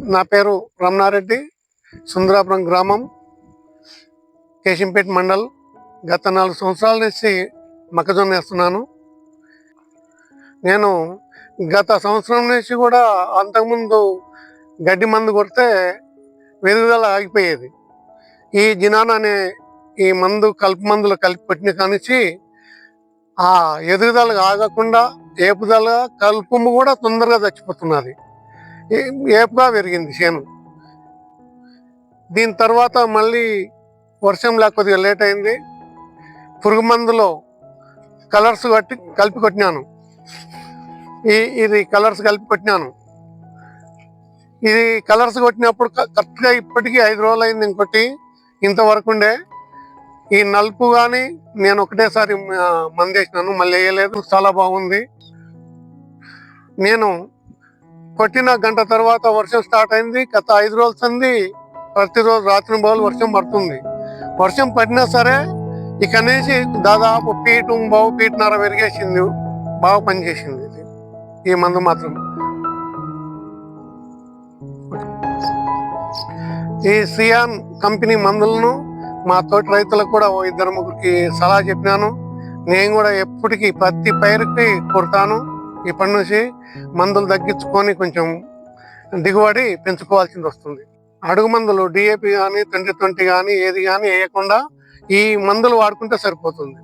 నా పేరు రమణారెడ్డి సుందరాపురం గ్రామం కేశంపేట మండల్. గత నాలుగు సంవత్సరాల నుంచి మొక్కజొన్న వేస్తున్నాను. నేను గత సంవత్సరం నుంచి కూడా అంతకుముందు గడ్డి మందు కొడితే వెదుగుదల ఆగిపోయేది. ఈ జినాన్ అనే ఈ మందు కలుపు మందులు కలిపి పెట్టిన కానించి ఆ ఎదుగుదల ఆగకుండా ఏపుదల కలుపు కూడా తొందరగా చచ్చిపోతున్నది. ఏపుగా పెరిగింది చేను. దీని తర్వాత మళ్ళీ వర్షం లేక కొద్దిగా లేట్ అయింది. పురుగు మందులో కలర్స్ కట్టి కలిపి కొట్టినాను. ఈ ఇది కలర్స్ కలిపి కొట్టినాను. ఇది కలర్స్ కొట్టినప్పుడు కరెక్ట్గా ఇప్పటికీ ఐదు రోజులు అయింది ఇంకోటి. ఇంతవరకు ఉండే. ఈ నలుపు కానీ నేను ఒకటేసారి మందేసినాను. మళ్ళీ వేయలేదు. చాలా బాగుంది. నేను కొట్టిన గంట తర్వాత వర్షం స్టార్ట్ అయింది. గత ఐదు రోజుల సంది ప్రతిరోజు రాత్రి బౌలు వర్షం పడుతుంది. వర్షం పడినా సరే ఇక నుంచి దాదాపు పీటు బావు పీటున్నర పెరిగేసింది. బాగా పనిచేసింది ఇది. ఈ మందు మాత్రం. ఈ సియాన్ కంపెనీ మందులను మా తోటి రైతులకు కూడా ఓ ఇద్దరు ముగ్గురికి సలహా చెప్పినాను. నేను కూడా ఎప్పటికీ ప్రతి పైరుకి కొడతాను. ఇప్పటి నుంచి మందులు తగ్గించుకొని కొంచెం దిగుబడి పెంచుకోవాల్సింది వస్తుంది. అడుగు మందులు డిఏపి కానీ ట్వంటీ ట్వంటీ కానీ ఏది కానీ వేయకుండా ఈ మందులు వాడుకుంటే సరిపోతుంది.